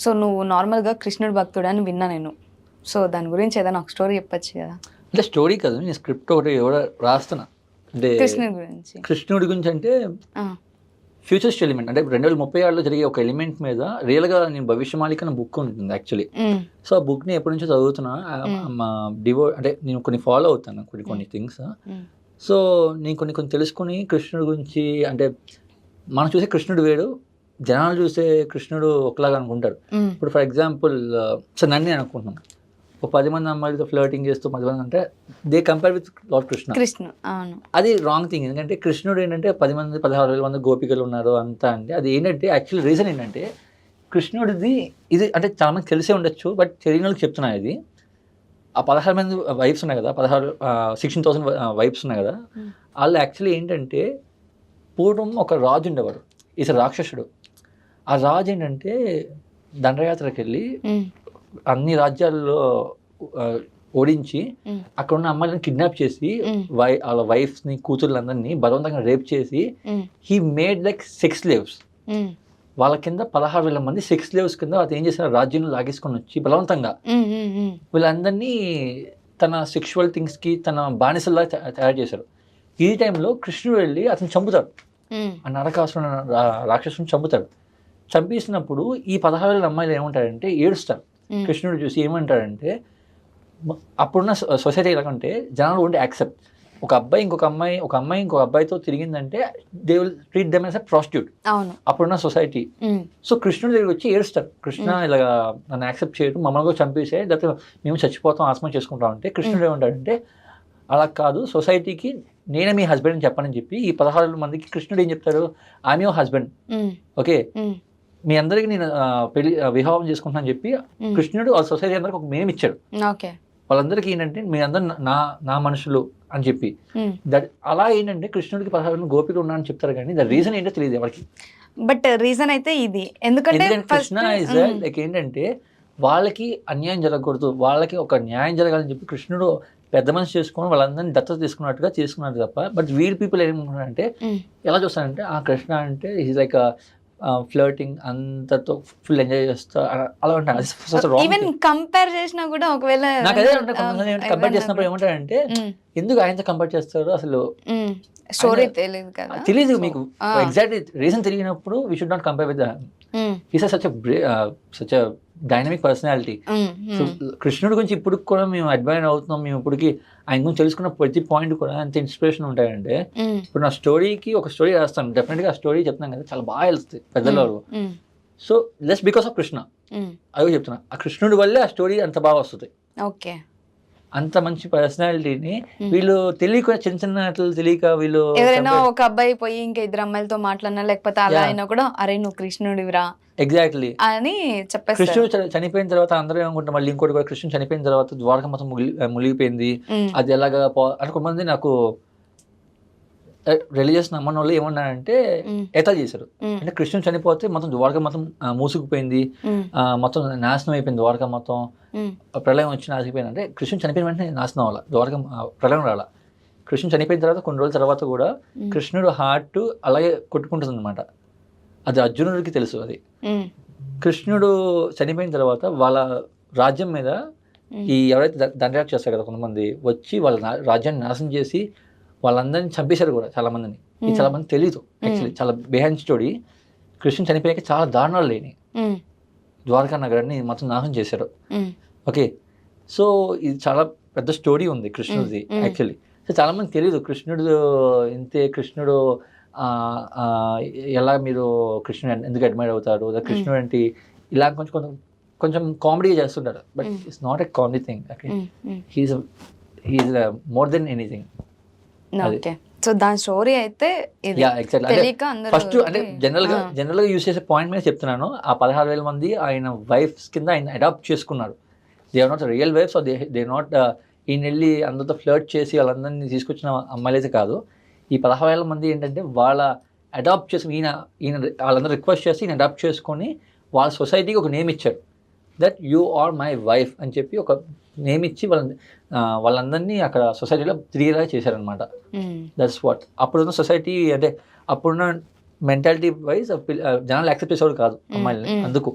So నువ్వు నార్మల్గా కృష్ణుడు భక్తుడు అని విన్నా నేను. సో దాని గురించి ఏదైనా ఒక స్టోరీ చెప్పొచ్చు కదా? అంటే స్టోరీ కాదు నేను స్క్రిప్ట్ ఒకటి ఎవరో రాస్తున్నా. అంటే కృష్ణుడి గురించి. కృష్ణుడి గురించి అంటే ఆ, ఫ్యూచర్స్ట్ ఎలిమెంట్. అంటే రెండు వేల ముప్పై ఆరులో జరిగే ఒక ఎలిమెంట్ మీద రియల్గా నేను భవిష్యమాలిక అనే బుక్ ఉంటుంది యాక్చువల్లీ. సో ఆ బుక్ని ఎప్పటి నుంచో చదువుతున్నా. మా డివో అంటే నేను కొన్ని ఫాలో అవుతాను కొన్ని కొన్ని థింగ్స్. సో నేను కొన్ని కొన్ని తెలుసుకుని కృష్ణుడి గురించి అంటే మనం చూసే కృష్ణుడు వేడు జనాలు చూసే కృష్ణుడు ఒకలాగా అనుకుంటారు ఇప్పుడు ఫర్ ఎగ్జాంపుల్ సో నన్ను నేను అనుకుంటున్నాను ఒక పది మంది అమ్మాయిలతో ఫ్లర్టింగ్ చేస్తూ పది మంది అంటే they compare with lord Krishna. Krishna అవును. అది రాంగ్ థింగ్. ఎందుకంటే కృష్ణుడు ఏంటంటే పది మంది పదహారు వేల మంది గోపికలు ఉన్నారు అంతా అంటే అది ఏంటంటే యాక్చువల్ రీజన్ ఏంటంటే కృష్ణుడిది ఇది అంటే చాలా మంది తెలిసే ఉండొచ్చు బట్ తెలియని వాళ్ళకి చెప్తున్నా ఇది. ఆ పదహారు మంది వైఫ్స్ ఉన్నాయి కదా పదహారు సిక్స్టీన్ థౌసండ్ వైఫ్స్ ఉన్నాయి కదా. వాళ్ళు యాక్చువల్లీ ఏంటంటే పూర్వం ఒక రాజు ఉండేవాడు. ఈసారి రాక్షసుడు. ఆ రాజు ఏంటంటే దండయాత్రకి వెళ్ళి అన్ని రాజ్యాల్లో ఓడించి అక్కడ ఉన్న అమ్మాయిలను కిడ్నాప్ చేసి వై వాళ్ళ వైఫ్స్ని కూతుర్లందరినీ బలవంతంగా రేప్ చేసి he made like sex slaves వాళ్ళ కింద పదహారు వేల మంది సెక్స్ లేవ్స్ కింద అది ఏం చేశారు? రాజ్యంలో లాగేసుకొని వచ్చి బలవంతంగా వీళ్ళందరినీ తన సెక్షువల్ థింగ్స్కి తన బానిసల్లా తయా- తయారు చేశారు. ఈ టైంలో కృష్ణుడు వెళ్ళి అతను చంపుతాడు. ఆ రా- రాక్షసుని చంపుతాడు. చంపేసినప్పుడు ఈ పదహారు వేల అమ్మాయిలు ఏమంటారంటే ఏడుస్తారు. కృష్ణుడు చూసి ఏమంటాడంటే మ- అప్పుడున్న సొసైటీ ఎలాగంటే జనాలు ఉంటే యాక్సెప్ట్. ఒక అబ్బాయి ఇంకొక అమ్మాయి ఒక అమ్మాయి ఇంకొక అబ్బాయితో తిరిగిందంటే they will treat them as a prostitute అప్పుడున్న సొసైటీ. సో కృష్ణుడి దగ్గరికి వచ్చి ఏడుస్తారు. కృష్ణ ఇలాగా నన్ను యాక్సెప్ట్ చేయడం మమ్మల్ని కూడా చంపేసే లేకపోతే మేము చచ్చిపోతాం ఆత్మ చేసుకుంటాం అంటే కృష్ణుడు ఏమంటాడంటే అలా కాదు సొసైటీకి నేనే మీ హస్బెండ్ అని చెప్పనని చెప్పి ఈ పదహారు మందికి కృష్ణుడు ఏం చెప్తాడు? ఆమె హస్బెండ్ ఓకే? మీ అందరికీ నేను పెళ్ళి వివాహం చేసుకుంటాను అని చెప్పి కృష్ణుడు ఆ సొసైటీ అందరికి ఒక నేమ్ ఇచ్చాడు. వాళ్ళందరికీ ఏంటంటే మీ అందరు నా నా మనుషులు అని చెప్పి. దట్ అలా ఏంటంటే కృష్ణుడికి పదహారు గోపికలు ఉన్నారని చెప్తారు కానీ ద రీజన్ ఏంటో తెలియదు ఎవరికి. బట్ రీజన్ అయితే ఇది. ఎందుకంటే కృష్ణ ఇస్ లైక్ ఏంటంటే వాళ్ళకి అన్యాయం జరగకూడదు. వాళ్ళకి ఒక న్యాయం జరగాలని చెప్పి కృష్ణుడు పెద్ద మనిషి చేసుకొని వాళ్ళందరినీ దత్తత తీసుకున్నట్టుగా చేసుకున్నారు తప్ప బట్ వీడి పీపుల్ ఏమనుకుంటారంటే ఎలా చూస్తారంటే ఆ కృష్ణ అంటే ఈజ్ లైక్ ఫ్లర్టింగ్ అంతతో ఫుల్ ఎంజాయ్ చేస్తా అలా- ఉంటారు ఈవెన్ కంపేర్ చేసినా కూడా ఒకవేళ నాకు అదే కంపేర్ చేసినప్పుడు ఏమంటారంటే ఎందుకు ఆయనతో కంపేర్ చేస్తారు అసలు? స్టోరీ తెలియదు కదా. తెలియదు మీకు. ఎగ్జాక్ట్ రీజన్ తెలియనప్పుడు we should not compare with his such such dynamic personality so కృష్ణుడి గురించి ఇప్పుడు కూడా మేము అడ్మైర్ అవుతున్నాం. మేము ఇప్పటికి ఆయన గురించి తెలుసుకున్న ప్రతి పాయింట్ కూడా ఎంత ఇన్స్పిరేషన్ ఉంటాయంటే ఉమ్, ఇప్పుడు నా స్టోరీకి ఒక స్టోరీ రాస్తాను డెఫినెట్గా ఆ స్టోరీ చెప్తున్నాను కదా చాలా బాగా వెళ్తుంది పెద్దలు ఉమ్, so less because of Krishna. Um, అదే చెప్తున్నా. ఆ కృష్ణుడి వల్లే ఆ స్టోరీ అంత బాగా వస్తుంది. ఓకే అంత మంచి పర్సనాలిటీని. వీళ్ళు తెలియక చిన్న చిన్న తెలియక వీళ్ళు ఎవరైనా ఒక అబ్బాయి పోయి ఇంకా ఇద్దరు అమ్మాయిలతో మాట్లాడినా లేకపోతే అలా. అయినా కూడా అరే నువ్వు కృష్ణుడివిరా ఎగ్జాక్ట్లీ అని చెప్పేస్తారు. కృష్ణుడు చనిపోయిన తర్వాత అందరూ ఏమనుకుంటారు? మళ్ళీ ఇంకోటి కూడా కృష్ణుడు చనిపోయిన తర్వాత ద్వారక మొత్తం ముగిలి మునిగిపోయింది. ఉమ్, అది ఎలాగా అని కొంతమంది నాకు రిలీజియస్ నమ్మని వాళ్ళు ఏమన్నారంటే ఎతా చేశారు? అంటే కృష్ణుడు చనిపోతే మొత్తం ద్వారక మొత్తం మూసుకుపోయింది. మొత్తం నాశనం అయిపోయింది ద్వారక మొత్తం ప్రళయం వచ్చి నాశపోయింది అంటే కృష్ణుడు చనిపోయిన వెంటనే నాశనం అవ్వాలి? ద్వారక ప్రళయం రాల? కృష్ణుడు చనిపోయిన తర్వాత కొన్ని రోజుల తర్వాత కూడా కృష్ణుడు హార్ట్ అలాగే కొట్టుకుంటుంది అనమాట అది అర్జునుడికి తెలుసు అది. కృష్ణుడు చనిపోయిన తర్వాత వాళ్ళ రాజ్యం మీద ఈ ఎవరైతే దండయాత్ర చేస్తారు కదా కొంతమంది వచ్చి వాళ్ళ రాజ్యాన్ని నాశనం చేసి వాళ్ళందరినీ చంపేశారు కూడా చాలా మందిని ఇది చాలా మంది తెలియదు యాక్చువల్లీ చాలా బిహాన్స్ స్టోరీ కృష్ణుడు చనిపోయాక చాలా దారుణాలు లేని ద్వారకా నగరాన్ని మొత్తం నాశనం చేశారు. ఓకే. సో ఇది చాలా పెద్ద స్టోరీ ఉంది కృష్ణుడిది. యాక్చువల్లీ సో చాలా మంది తెలియదు కృష్ణుడు ఇంతే కృష్ణుడు ఎలా మీరు కృష్ణుడు ఎందుకు అడ్మైర్ అవుతారు కృష్ణుడు ఏంటి ఇలా కొంచెం కొంచెం కొంచెం కామెడీ చేస్తుంటారు but. It's not a comedy thing um. He's he's more than anything. Okay. So దాని స్టోరీ అయితే ఫస్ట్ అంటే జనరల్గా. జనరల్గా యూస్ చేసే పాయింట్ మీద చెప్తున్నాను. ఆ పదహారు వేల మంది ఆయన వైఫ్స్ కింద ఆయన అడాప్ట్ చేసుకున్నారు. They are not real wives they they not ఈయన వెళ్ళి అందరితో ఫ్లర్ట్ చేసి వాళ్ళందరినీ తీసుకొచ్చిన అమ్మాయిలు అయితే కాదు. ఈ పదహారు వేల మంది ఏంటంటే వాళ్ళ అడాప్ట్ చేసుకుని ఈయన ఈయన వాళ్ళందరూ రిక్వెస్ట్ చేసి ఈయన అడాప్ట్ చేసుకొని వాళ్ళ సొసైటీకి ఒక నేమ్ ఇచ్చారు. That you are my wife అని చెప్పి ఒక నేమ్ ఇచ్చి వాళ్ళ వాళ్ళందరినీ అక్కడ సొసైటీలో తిరిగేలా చేశారనమాట దట్స్ వాట్ అప్పుడున్న సొసైటీ అంటే అప్పుడున్న మెంటాలిటీ వైజ్ జనాలు యాక్సెప్ట్ చేసేవాడు కాదు అమ్మాయిల్ని mm. అందుకు.